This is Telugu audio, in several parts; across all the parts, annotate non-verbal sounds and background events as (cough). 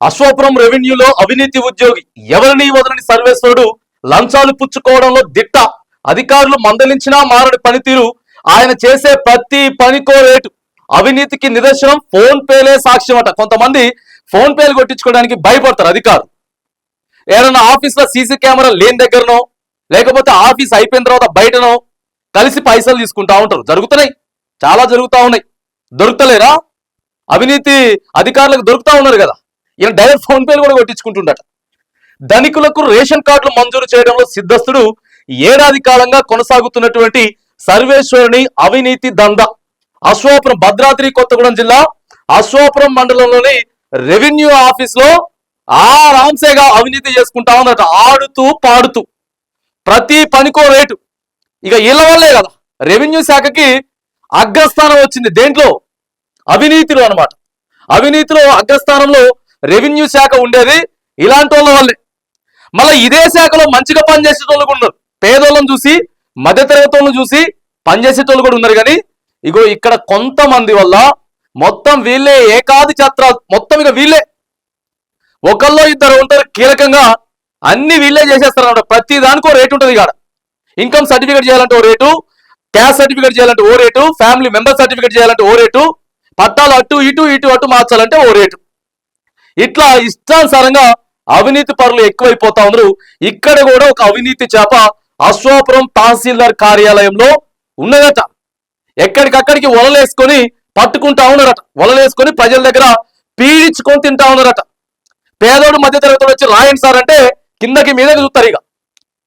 అశ్వాపురం రెవెన్యూలో అవినీతి ఉద్యోగి ఎవరిని వదలని సర్వేశ్వరుడు లంచాలు పుచ్చుకోవడంలో దిట్ట. అధికారులు మందలించినా మారని పనితీరు. ఆయన చేసే ప్రతి పనికో రేటు. అవినీతికి నిదర్శనం ఫోన్ పేలే సాక్ష్యం అట కొంతమంది ఫోన్ పేలు కొట్టించుకోవడానికి భయపడతారు అధికారులు. ఏదైనా ఆఫీస్లో సీసీ కెమెరా లేని దగ్గరనో లేకపోతే ఆఫీస్ అయిపోయిన తర్వాత బయటనో కలిసి పైసలు తీసుకుంటా ఉంటారు. జరుగుతున్నాయి. చాలా జరుగుతూ ఉన్నాయి. దొరుకుతలేరా? అవినీతి అధికారులకు దొరుకుతూ ఉన్నారు కదా. ఈయన డైరెక్ట్ ఫోన్ పేలు కూడా కొట్టించుకుంటుండట. ధనికులకు రేషన్ కార్డులు మంజూరు చేయడంలో సిద్ధస్తుడు ఏడాది కాలంగా కొనసాగుతున్నటువంటి సర్వేశ్వరుని అవినీతి దంద అశ్వాపురం భద్రాద్రి కొత్తగూడెం జిల్లా అశ్వాపురం మండలంలోని రెవెన్యూ ఆఫీస్లో ఆ రామ్సేగా అవినీతి చేసుకుంటా ఉందట. ఆడుతూ పాడుతూ. ప్రతి పనికో రేటు. ఇక వీళ్ళ వల్లే కదా. రెవెన్యూ శాఖకి అగ్రస్థానం వచ్చింది దేంట్లో? అవినీతిలో అన్నమాట. అవినీతిలో అగ్రస్థానంలో రెవెన్యూ శాఖ ఉండేది. ఇలాంటి వాళ్ళ. వల్లే మళ్ళీ ఇదే శాఖలో మంచిగా పనిచేసేటోళ్ళు కూడా ఉన్నారు. పేదోళ్ళని చూసి మధ్యతరగతి వాళ్ళని చూసి పనిచేసేటోళ్ళు కూడా ఉన్నారు కానీ ఇగో ఇక్కడ కొంతమంది వల్ల మొత్తం వీళ్ళే ఏకాది ఛత్ర మొత్తం ఇక వీళ్ళే. ఒకళ్ళో ఇద్దరు ఉంటారు కీలకంగా అన్ని వీళ్ళే చేసేస్తారు ప్రతి దానికి ఓ రేటు ఉంటుంది ఇక్కడ. ఇన్కమ్ సర్టిఫికేట్ చేయాలంటే ఓ రేటు క్యాస్ట్ సర్టిఫికేట్ చేయాలంటే ఓ రేటు ఫ్యామిలీ మెంబర్ సర్టిఫికేట్ చేయాలంటే ఓ రేటు పట్టాలు అటు ఇటు ఇటు అటు మార్చాలంటే ఓ రేటు. ఇట్లా ఇష్టానుసారంగా అవినీతి పరులు ఎక్కువైపోతా ఉన్నారు. ఇక్కడ కూడా ఒక అవినీతి చేప అశ్వాపురం తహసీల్దార్ కార్యాలయంలో ఉన్నదట. ఎక్కడికక్కడికి వలలేసుకొని పట్టుకుంటా ఉన్నారట. వలలేసుకొని ప్రజల దగ్గర పీడించుకొని తింటా ఉన్నారట. పేదోడు మధ్య వచ్చి రాయండి సార్ అంటే కిందకి మీదకి చూస్తారు ఇక.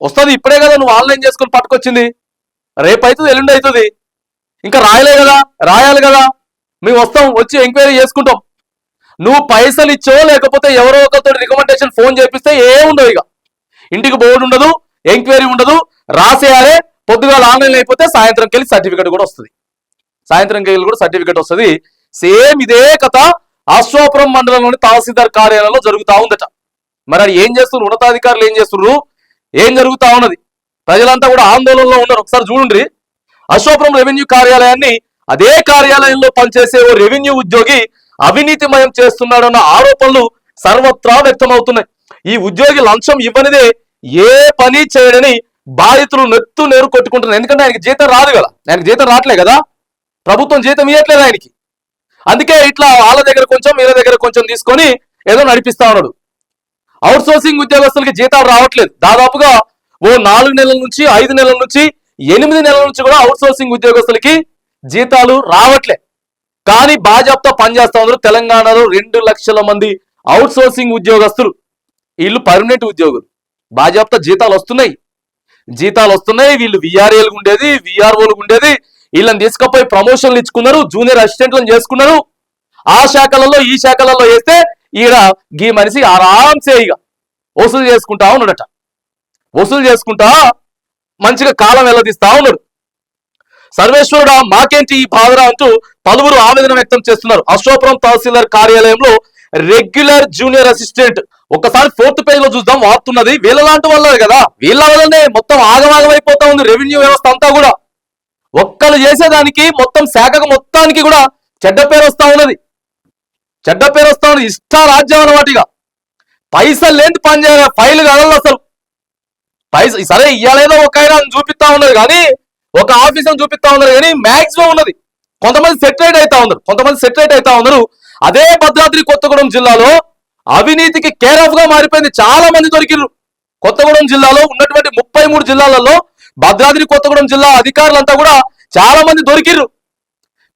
వస్తుంది ఇప్పుడే కదా నువ్వు ఆన్లైన్ చేసుకొని పట్టుకొచ్చింది. రేపు అవుతుంది ఎల్లుండి అవుతుంది ఇంకా రాయలే కదా రాయాలి కదా. మేము వస్తాం వచ్చి ఎంక్వైరీ చేసుకుంటాం. నువ్వు పైసలు ఇచ్చో లేకపోతే ఎవరో ఒకరితో రికమెండేషన్ ఫోన్ చేపిస్తే ఏముండదు ఇక. ఇంటికి బోర్డు ఉండదు ఎంక్వైరీ ఉండదు రాసేయాలే పొద్దుగాల ఆన్లైన్ అయిపోతే సాయంత్రంకి వెళ్ళి సర్టిఫికేట్ కూడా వస్తుంది. సాయంత్రంకి వెళ్ళి కూడా సర్టిఫికేట్ వస్తుంది. సేమ్ ఇదే కథ అశ్వాపురం మండలంలోని తహసీల్దార్ కార్యాలయంలో జరుగుతా ఉందట. మరి అది ఏం చేస్తున్నారు ఉన్నతాధికారులు ఏం చేస్తున్నారు ఏం జరుగుతా ఉన్నది? ప్రజలంతా కూడా ఆందోళనలో ఉన్నారు. ఒకసారి చూడండి. అశోపురం రెవెన్యూ కార్యాలయాన్ని అదే కార్యాలయంలో పనిచేసే ఓ రెవెన్యూ ఉద్యోగి అవినీతిమయం చేస్తున్నాడన్న ఆరోపణలు సర్వత్రా వ్యక్తమవుతున్నాయి. ఈ ఉద్యోగి లంచం ఇవ్వనిదే ఏ పని చేయడని బాధితులు నెత్తు నేరు కొట్టుకుంటున్నారు. ఎందుకంటే ఆయనకి జీతం రాదు కదా. ఆయనకి జీతం రావట్లే కదా. ప్రభుత్వం జీతం ఇవ్వట్లేదు ఆయనకి. అందుకే ఇట్లా వాళ్ళ దగ్గర కొంచెం వీళ్ళ దగ్గర కొంచెం తీసుకొని ఏదో నడిపిస్తా ఉన్నాడు. అవుట్ సోర్సింగ్ ఉద్యోగస్తులకి జీతాలు రావట్లేదు. దాదాపుగా ఓ నాలుగు నెలల నుంచి ఐదు నెలల నుంచి ఎనిమిది నెలల నుంచి కూడా అవుట్ సోర్సింగ్ ఉద్యోగస్తులకి జీతాలు రావట్లే. కానీ భాజపాతో పనిచేస్తా ఉన్నారు తెలంగాణలో రెండు లక్షల మంది అవుట్ సోర్సింగ్ ఉద్యోగస్తులు. వీళ్ళు పర్మనెంట్ ఉద్యోగులు. భాజపాతో జీతాలు వస్తున్నాయి. జీతాలు వస్తున్నాయి వీళ్ళు విఆర్ఏలు ఉండేది విఆర్ఓలు ఉండేది. వీళ్ళని తీసుకుపోయి ప్రమోషన్లు ఇచ్చుకున్నారు జూనియర్ అసిస్టెంట్లను చేసుకున్నారు. ఆ శాఖలలో ఈ శాఖలలో వేస్తే ఈడ గీ మనిషి ఆరాంసే ఇక వసూలు చేసుకుంటా ఉన్నాడట. వసూలు చేసుకుంటా మంచిగా కాలం వెల్లదీస్తా ఉన్నాడు. సర్వేశ్వరుడా మాకేంటి ఈ బాధన అంటూ పలువురు ఆవేదన వ్యక్తం చేస్తున్నారు. అశోపురం తహసీల్దార్ కార్యాలయంలో రెగ్యులర్ జూనియర్ అసిస్టెంట్. ఒకసారి ఫోర్త్ పేజ్లో చూద్దాం వార్తున్నది. వీళ్ళ లాంటి వాళ్ళే కదా వీళ్ళ వల్లనే మొత్తం ఆగమాగమైపోతా ఉంది రెవెన్యూ వ్యవస్థ అంతా కూడా. ఒక్కరు చేసేదానికి మొత్తం శాఖకు మొత్తానికి కూడా చెడ్డ పేరు వస్తా ఉన్నది. చెడ్డ పేరు వస్తా ఉన్నది. ఇష్ట రాజ్యం అన్నమాట పైసలు లేని పని చేయాలి. ఫైల్ కదలదు అసలు. పైస సరే ఇయ్యాలేదో ఒక ఆయన చూపిస్తా ఉన్నది కానీ ఒక ఆఫీసర్ చూపిస్తా ఉన్నారు కానీ మాక్సిమం ఉన్నది. కొంతమంది సెటరేట్ అవుతా ఉన్నారు. కొంతమంది సెటరేట్ అవుతా ఉన్నారు. అదే భద్రాద్రి కొత్తగూడెం జిల్లాలో అవినీతికి కేర్ ఆఫ్గా మారిపోయింది. చాలా మంది దొరికిర్రు. కొత్తగూడెం జిల్లాలో ఉన్నటువంటి ముప్పై మూడు జిల్లాలలో భద్రాద్రి కొత్తగూడెం జిల్లా అధికారులంతా కూడా చాలా మంది దొరికిర్రు.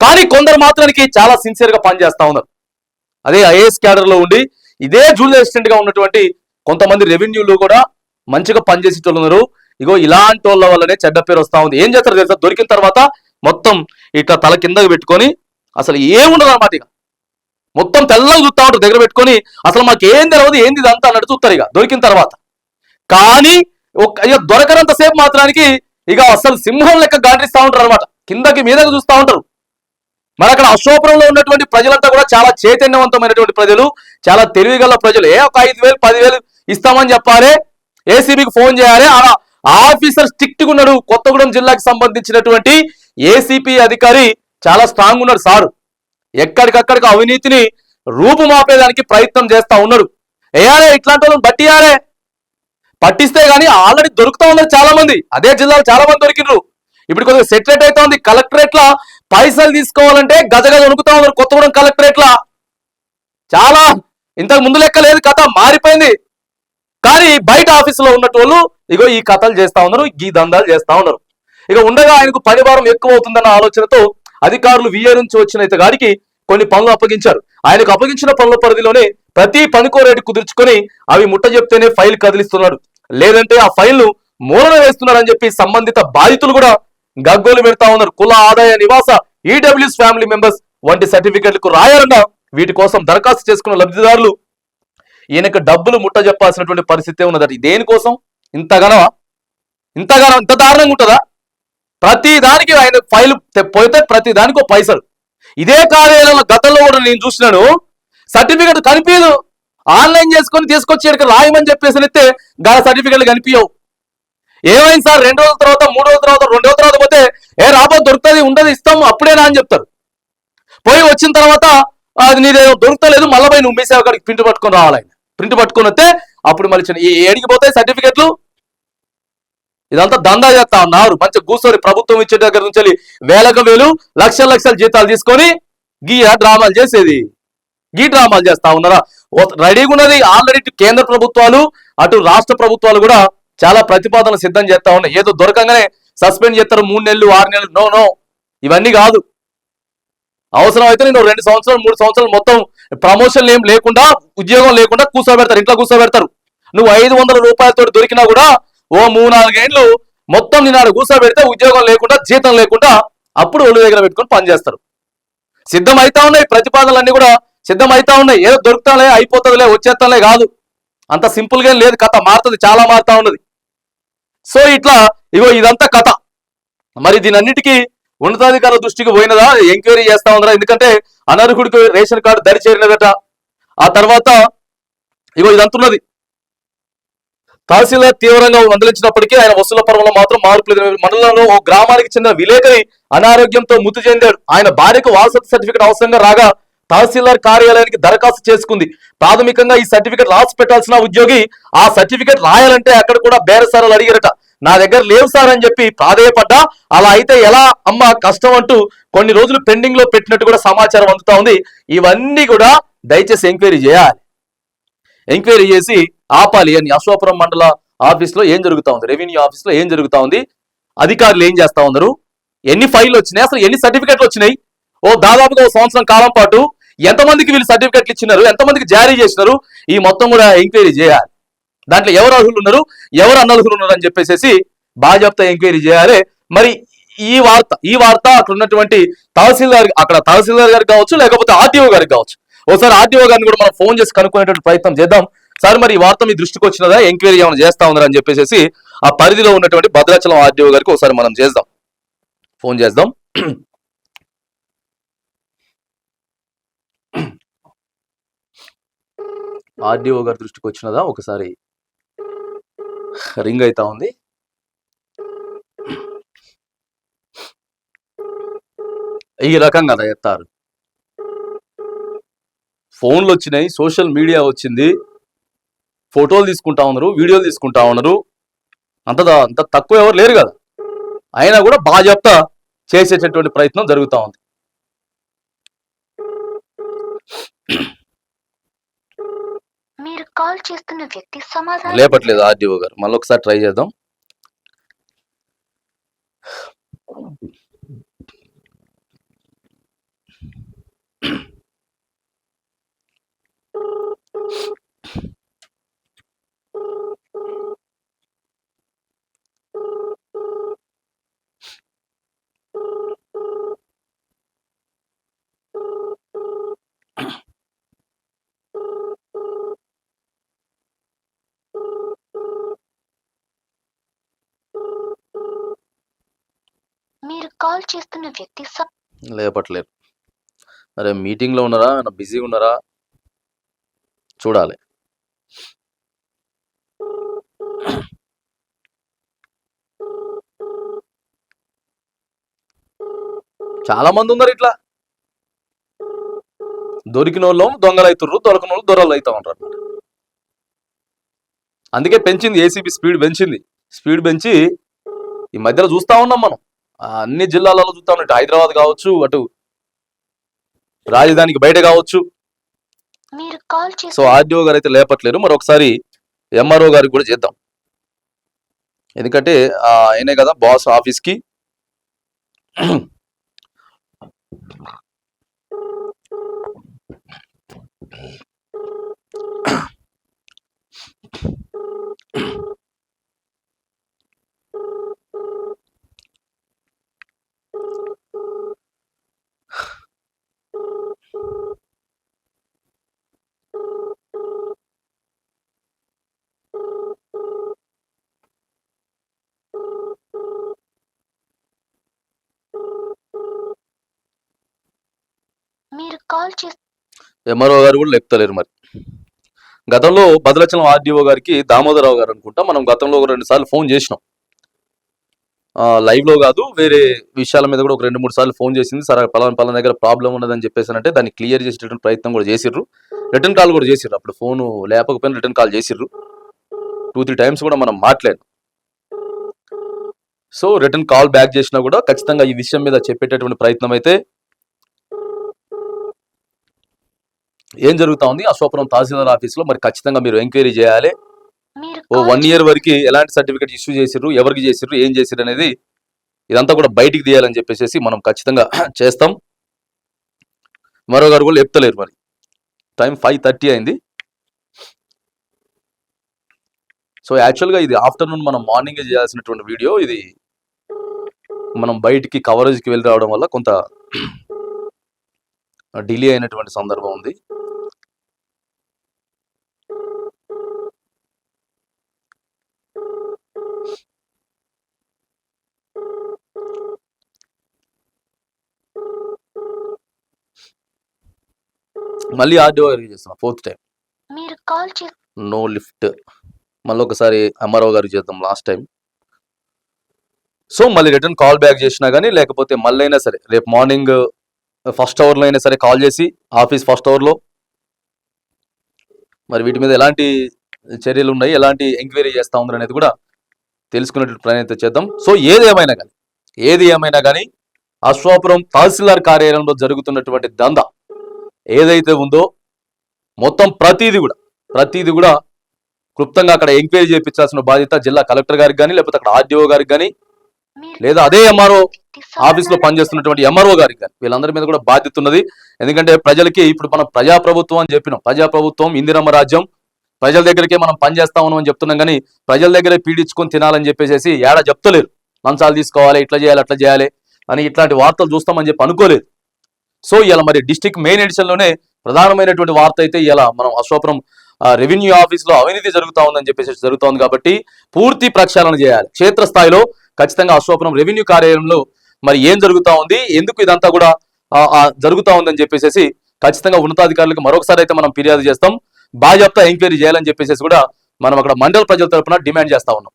కానీ కొందరు మాత్రానికి చాలా సిన్సియర్గా పనిచేస్తా ఉన్నారు. అదే ఐఏఎస్ క్యాడర్లో ఉండి ఇదే జూనియర్ అసిస్టెంట్గా ఉన్నటువంటి కొంతమంది రెవెన్యూలు కూడా మంచిగా పనిచేసేటోళ్ళు ఉన్నారు. ఇగో ఇలాంటి వాళ్ళ వల్లనే చెడ్డ పేరు వస్తా ఉంది. ఏం చేస్తారు తెలుసా? దొరికిన తర్వాత మొత్తం ఇట్లా తల కిందకి పెట్టుకొని అసలు ఏముండదు అనమాట ఇక. మొత్తం తెల్లగా చూస్తా ఉంటారు దగ్గర పెట్టుకొని. అసలు మాకు ఏం తెలియదు ఏంది ఇదంతా అన్నట్టు చూస్తారు ఇక దొరికిన తర్వాత. కానీ ఒక ఇక దొరకనంత సేపు మాత్రానికి ఇక అసలు సింహం లెక్క గాండ్రిస్తా ఉంటారు అనమాట కిందకి మీదకి చూస్తా ఉంటారు. మరి అక్కడ అశోపురంలో ఉన్నటువంటి ప్రజలంతా కూడా చాలా చైతన్యవంతమైనటువంటి ప్రజలు చాలా తెలివిగల ప్రజలు. ఏ ఒక ఐదు వేలు పదివేలు ఇస్తామని చెప్పాలి ఏసీబీకి ఫోన్ చేయాలి అలా ఆఫీసర్ స్ట్రిక్ట్ ఉన్నాడు. కొత్తగూడెం జిల్లాకి సంబంధించినటువంటి ఏసీపీ అధికారి చాలా స్ట్రాంగ్ ఉన్నాడు సారు. ఎక్కడికక్కడికి అవినీతిని రూపుమాపేదానికి ప్రయత్నం చేస్తా ఉన్నాడు. వేయాలే ఇట్లాంటి వాళ్ళని పట్టియాలే. పట్టిస్తే గానీ ఆల్రెడీ దొరుకుతా ఉన్నారు చాలా మంది అదే జిల్లాలో చాలా మంది దొరికిండ్రు. ఇప్పుడు కొద్దిగా సెటిలైట్ అవుతా ఉంది కలెక్టరేట్ లా పైసలు తీసుకోవాలంటే గజగజ వణుకుతా ఉన్నారు కొత్తగూడెం కలెక్టరేట్ లా చాలా ఇంతకు ముందు లెక్క లేదు కథ మారిపోయింది. కానీ బయట ఆఫీసులో ఉన్నటోళ్ళు ఇగో ఈ కథలు చేస్తా ఉన్నారు ఈ దందాలు చేస్తా ఉన్నారు. ఇక ఉండగా ఆయనకు పని భారం ఎక్కువ అవుతుందన్న ఆలోచనతో అధికారులు విఏ నుంచి వచ్చిన ఇతగాడికి కొన్ని పనులు అప్పగించారు. ఆయనకు అప్పగించిన పనుల పరిధిలోనే ప్రతి పనికో రేటు కుదుర్చుకొని అవి ముట్ట చెప్తేనే ఫైల్ కదిలిస్తున్నాడు. లేదంటే ఆ ఫైల్ను మూలన వేస్తున్నారని చెప్పి సంబంధిత బాధితులు కూడా గగ్గోలు పెడతా ఉన్నారు. కుల ఆదాయ నివాస ఈడబ్ల్యూస్ ఫ్యామిలీ మెంబర్స్ వంటి సర్టిఫికెట్లకు రాయాలన్నా వీటి కోసం దరఖాస్తు చేసుకున్న లబ్ధిదారులు ఈయనకు డబ్బులు ముట్ట చెప్పాల్సినటువంటి పరిస్థితి ఉన్నదట. దేనికోసం ఇంతగానో ఇంతగానో ఇంత దారుణంగా ఉంటుందా? ప్రతి దానికి ఆయన ఫైల్ పోతే ప్రతి దానికి ఒక పైసలు. ఇదే కార్యాలయంలో గతంలో కూడా నేను చూసినాను. సర్టిఫికెట్ కనిపించదు ఆన్లైన్ చేసుకొని తీసుకొచ్చి ఇక్కడికి రాయమని చెప్పేసి అయితే గా సర్టిఫికెట్లు కనిపించవు ఏమైంది సార్? రెండు రోజుల తర్వాత మూడు రోజుల తర్వాత రెండు రోజుల తర్వాత పోతే ఏ రాబో దొరుకుతుంది ఉండదు ఇస్తాము అప్పుడేనా అని చెప్తారు. పోయి వచ్చిన తర్వాత అది నీదేదో దొరుకుతలేదు మళ్ళీ పోయి నువ్వు మీ సేవకాడికి ప్రింట్ పట్టుకొని రావాలి ప్రింట్ పట్టుకొని వస్తే అప్పుడు మళ్ళీ చిన్న- ఏ- ఏడికి పోతాయి సర్టిఫికెట్లు ఇదంతా దందా చేస్తా ఉన్నారు. మంచి కూర్చొని ప్రభుత్వం ఇచ్చే దగ్గర నుంచి వేలకు వేలు లక్షల లక్షల జీతాలు తీసుకొని గీ డ్రామాలు చేసేది. గీ డ్రామాలు చేస్తా ఉన్నారా? రెడీగా ఉన్నది ఆల్రెడీ ఇటు కేంద్ర ప్రభుత్వాలు అటు రాష్ట్ర ప్రభుత్వాలు కూడా చాలా ప్రతిపాదనలు సిద్ధం చేస్తా ఉన్నాయి. ఏదో దొరకంగానే సస్పెండ్ చేస్తారు మూడు నెలలు ఆరు నెలలు. No no. ఇవన్నీ కాదు. అవసరం అయితే నేను రెండు సంవత్సరాలు మూడు సంవత్సరాలు మొత్తం ప్రమోషన్ ఏం లేకుండా ఉద్యోగం లేకుండా కూర్చోబెడతారు ఇంట్లో కూర్చోబెడతారు. నువ్వు ఐదు వందల రూపాయలతో దొరికినా కూడా ఓ మూడు నాలుగేండ్లు మొత్తం నిన్నడు ఆడ కూర్చోబెడితే ఉద్యోగం లేకుండా జీతం లేకుండా అప్పుడు ఒళ్ళు దగ్గర పెట్టుకొని పనిచేస్తారు సిద్ధం అవుతా ఉన్నాయి ప్రతిపాదనలన్నీ కూడా సిద్ధం అవుతా ఉన్నాయి. ఏదో దొరుకుతాలే అయిపోతుందిలే వచ్చేస్తాలే కాదు. అంత సింపుల్గా లేదు కథ మారుతుంది చాలా మారుతా ఉన్నది. సో ఇట్లా ఇగో ఇదంతా కథ. మరి దీని అన్నిటికీ ఉన్నతాధికారుల దృష్టికి పోయినదా? ఎంక్వైరీ చేస్తా ఉందా ఎందుకంటే అనర్హుడికి రేషన్ కార్డు దరి చేరినదట. ఆ తర్వాత ఇగో ఇదంతున్నది. తహసీల్దార్ తీవ్రంగా మందలించినప్పటికీ ఆయన వసూల పర్వంలో మాత్రం మార్పు లేదు మండలంలో ఓ గ్రామానికి చెందిన విలేకరి అనారోగ్యంతో మృతి చెందాడు. ఆయన భార్యకు వారసత్వ సర్టిఫికేట్ అవసరంగా రాగా తహసీల్దార్ కార్యాలయానికి దరఖాస్తు చేసుకుంది. ప్రాథమికంగా ఈ సర్టిఫికేట్ రాసి పెట్టాల్సిన ఉద్యోగి ఆ సర్టిఫికేట్ రాయాలంటే అక్కడ కూడా బేరసారాలు అడిగారట. నా దగ్గర లేవు సార్ అని చెప్పి ప్రాధేయపడ్డా. అలా అయితే ఎలా అమ్మ కష్టం అంటూ కొన్ని రోజులు పెండింగ్లో పెట్టినట్టు కూడా సమాచారం అందుతా ఉంది. ఇవన్నీ కూడా దయచేసి ఎంక్వైరీ చేయాలి. ఎంక్వైరీ చేసి ఆపాలి. అని అశ్వాపురం మండల ఆఫీస్లో ఏం జరుగుతా ఉంది? రెవెన్యూ ఆఫీస్లో ఏం జరుగుతా ఉంది? అధికారులు ఏం చేస్తా ఉన్నారు? ఎన్ని ఫైల్ వచ్చినాయి? అసలు ఎన్ని సర్టిఫికెట్లు వచ్చినాయి? ఓ దాదాపుగా ఓ సంవత్సరం కాలం పాటు ఎంతమందికి వీళ్ళు సర్టిఫికెట్లు ఇచ్చినారు? ఎంతమందికి జారీ చేసినారు? ఈ మొత్తం కూడా ఎంక్వైరీ చేయాలి. దాంట్లో ఎవరు అర్హులు ఉన్నారు? ఎవరు అనర్హులు ఉన్నారు అని చెప్పేసి బాజాప్తా ఎంక్వైరీ చేయాలి. మరి ఈ వార్త ఈ వార్త అక్కడ ఉన్నటువంటి తహసీల్దార్ అక్కడ తహసీల్దార్ గారికి కావచ్చు లేకపోతే ఆర్టీఓ గారికి కావచ్చు. ఒకసారి ఆర్టీఓ గారిని కూడా మనం ఫోన్ చేసి కనుక్కునేటువంటి ప్రయత్నం చేద్దాం. సార్ మరి ఈ వార్త మీ దృష్టికి వచ్చినదా? ఎంక్వైరీ ఏమైనా చేస్తా ఉన్నారని అని చెప్పేసి ఆ పరిధిలో ఉన్నటువంటి భద్రాచలం ఆర్టీఓ గారికి ఒకసారి మనం చేద్దాం. ఫోన్ చేద్దాం. ఆర్డీఓ గారి దృష్టికి వచ్చినదా? ఒకసారి రింగ్ అయితా ఉంది. ఈ రకంగా ఎత్తారు ఫోన్లు వచ్చినాయి సోషల్ మీడియా వచ్చింది. ఫోటోలు తీసుకుంటా ఉన్నారు వీడియోలు తీసుకుంటా ఉన్నారు. అంత అంత తక్కువ ఎవరు లేరు కదా. అయినా కూడా బాజాప్తా చేసేటటువంటి ప్రయత్నం జరుగుతా ఉంది. మీరు కాల్ చేస్తున్న వ్యక్తి సమాధానం లేపట్లేదు ఆర్డీఓ గారు. మళ్ళీ ఒకసారి ట్రై చేద్దాం. మీరు కాల్ చేస్తున్న వ్యక్తి లేపట్లేదు. అరే మీటింగ్లో ఉన్నారా? ఏమైనా బిజీగా ఉన్నారా? చూడాలి. చాలా మంది ఉన్నారు ఇట్లా. దొరికిన వాళ్ళు దొంగలు దొరకని వాళ్ళు దొరలు అవుతా ఉంటారు అందుకే పెంచింది ఏసీబీ స్పీడ్ పెంచింది. స్పీడ్ పెంచి ఈ మధ్యలో చూస్తా ఉన్నాం మనం. అన్ని జిల్లాలలో చూస్తా ఉన్నాం. హైదరాబాద్ కావచ్చు అటు రాజధానికి బయట కావచ్చు. మీరు కాల్ సో చేస్తున్న ఆర్డీఓ గారు అయితే లేపట్లేరు. మరొకసారి ఎంఆర్ఓ గారికి కూడా చేద్దాం. ఎందుకంటే ఆయనే కదా బాస్ ఆఫీస్కి మీరు కాల్ ఎంఆర్ఓ గారు కూడా లెక్కలేరు మరి. గతంలో భద్రాచలం ఆర్డీఓ గారికి దామోదరరావు గారు అనుకుంటా మనం గతంలో ఒక రెండు సార్లు ఫోన్ చేసినాం. లైవ్లో కాదు వేరే విషయాల మీద కూడా ఒక రెండు మూడు సార్లు ఫోన్ చేసింది సరే పలానా పలానా దగ్గర ప్రాబ్లం ఉన్నదని చెప్పేసానంటే దాన్ని క్లియర్ చేసేటటువంటి ప్రయత్నం కూడా చేసిర్రు. రిటర్న్ కాల్ కూడా చేసిర్రు అప్పుడు ఫోన్ లేకపోయినా రిటర్న్ కాల్ చేసిర్రు. టూ త్రీ టైమ్స్ కూడా మనం మాట్లాడు సో రిటర్న్ కాల్ బ్యాక్ చేసినా కూడా ఖచ్చితంగా ఈ విషయం మీద చెప్పేటటువంటి ప్రయత్నం అయితే ఏం జరుగుతా ఉంది? అశోపురం తహసీల్దార్ ఆఫీస్లో మరి ఖచ్చితంగా మీరు ఎంక్వైరీ చేయాలి. ఓ వన్ ఇయర్ వరకు ఎలాంటి సర్టిఫికేట్ ఇష్యూ చేసిర్రు? ఎవరికి చేసిర్రు? ఏం చేసిర్రు అనేది ఇదంతా కూడా బయటికి తీయాలని చెప్పేసి మనం ఖచ్చితంగా (clears throat) చేస్తాం. మరో గారు కూడా చెప్తలేరు మరి. టైం ఫైవ్ థర్టీ అయింది. సో యాక్చువల్గా ఇది ఆఫ్టర్నూన్ మనం మార్నింగ్ చేయాల్సినటువంటి వీడియో. ఇది మనం బయటికి కవరేజ్కి వెళ్ళి రావడం వల్ల కొంత (clears throat) డిలే అయినటువంటి సందర్భం ఉంది. మళ్ళీ ఆర్డీఓ గారికి చేస్తున్నాం ఫోర్త్ టైం. మీరు కాల్ నో లిఫ్ట్. మళ్ళీ ఒకసారి అమ్మారావు గారికి చేద్దాం లాస్ట్ టైం. సో మళ్ళీ రిటర్న్ కాల్ బ్యాక్ చేసినా కానీ లేకపోతే మళ్ళీ అయినా సరే రేపు మార్నింగ్ ఫస్ట్ అవర్లో అయినా సరే కాల్ చేసి ఆఫీస్ ఫస్ట్ అవర్లో మరి వీటి మీద ఎలాంటి చర్యలు ఉన్నాయి ఎలాంటి ఎంక్వైరీ చేస్తా ఉన్నారు అనేది కూడా తెలుసుకునేటువంటి ప్రయత్నం చేద్దాం. సో ఏది ఏమైనా కానీ ఏది ఏమైనా కానీ అశ్వాపురం తహసీల్దార్ కార్యాలయంలో జరుగుతున్నటువంటి దంద ఏదైతే ఉందో మొత్తం ప్రతీది కూడా ప్రతీది కూడా క్లుప్తంగా అక్కడ ఎంక్వైరీ చేయించాల్సిన బాధ్యత జిల్లా కలెక్టర్ గారికి కానీ లేకపోతే అక్కడ ఆర్డీఓ గారికి కానీ లేదా అదే ఎంఆర్ఓ ఆఫీస్లో పనిచేస్తున్నటువంటి ఎంఆర్ఓ గారికి కానీ వీళ్ళందరి మీద కూడా బాధ్యత ఉన్నది. ఎందుకంటే ప్రజలకి ఇప్పుడు మనం ప్రజాప్రభుత్వం అని చెప్పినాం. ప్రజాప్రభుత్వం ఇందిరమ్మ రాజ్యం ప్రజల దగ్గరికే మనం పనిచేస్తా ఉన్నాం అని చెప్తున్నాం కానీ ప్రజల దగ్గరే పీడించుకొని తినాలని చెప్పేసి ఏడా చెప్తలేరు. లంచాలు తీసుకోవాలి ఇట్లా చేయాలి అట్లా చేయాలి అని ఇట్లాంటి వార్తలు చూస్తామని చెప్పి అనుకోలేదు. సో ఇలా మరి డిస్టిక్ మెయిన్ ఎడిషన్లోనే ప్రధానమైనటువంటి వార్త అయితే ఇలా మనం అశోపురం రెవెన్యూ ఆఫీస్లో అవినీతి జరుగుతా ఉందని చెప్పేసి జరుగుతోంది కాబట్టి పూర్తి ప్రక్షాళన చేయాలి. క్షేత్రస్థాయిలో ఖచ్చితంగా అశోపురం రెవెన్యూ కార్యాలయంలో మరి ఏం జరుగుతా ఉంది ఎందుకు ఇదంతా కూడా జరుగుతూ జరుగుతా ఉందని చెప్పేసి ఖచ్చితంగా ఉన్నతాధికారులకు మరొకసారి అయితే మనం ఫిర్యాదు చేస్తాం. బాధ్యత ఎంక్వైరీ చేయాలని చెప్పేసి కూడా మనం అక్కడ మండల ప్రజల తరపున డిమాండ్ చేస్తా ఉన్నాం.